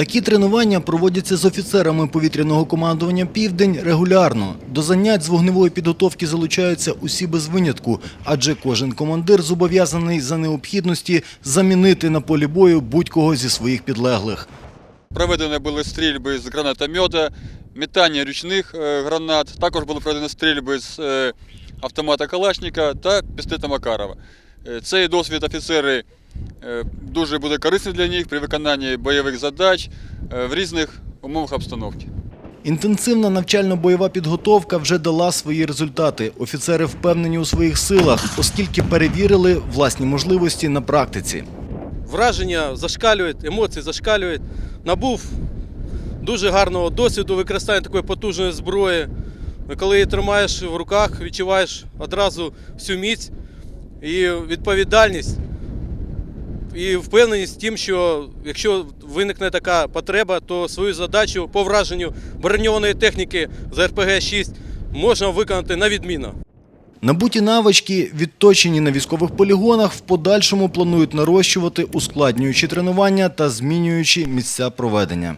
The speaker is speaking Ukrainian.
Такі тренування проводяться з офіцерами повітряного командування Південь регулярно. До занять з вогневої підготовки залучаються усі без винятку, адже кожен командир зобов'язаний за необхідності замінити на полі бою будь-кого зі своїх підлеглих. Проведені були стрільби з гранатомета, метання ручних е, гранат. Також були проведені стрільби з е, автомата Калашника та пістолета Макарова. Е, Цей досвід офіцери дуже буде корисний для них при виконанні бойових задач е, в різних умовах обстановки. Інтенсивна навчально-бойова підготовка вже дала свої результати. Офіцери впевнені у своїх силах, оскільки перевірили власні можливості на практиці. враження зашкалюють, емоції зашкалюють. Набув дуже гарного досвіду використання такої потужної зброї. Коли її тримаєш в руках, відчуваєш одразу всю міць і відповідальність, і впевненість в тім, що якщо виникне така потреба, то свою задачу по враженню броньованої техніки з РПГ-6 можна виконати на відміну. Набуті навички, відточені на військових полігонах, в подальшому планують нарощувати, ускладнюючи тренування та змінюючи місця проведення.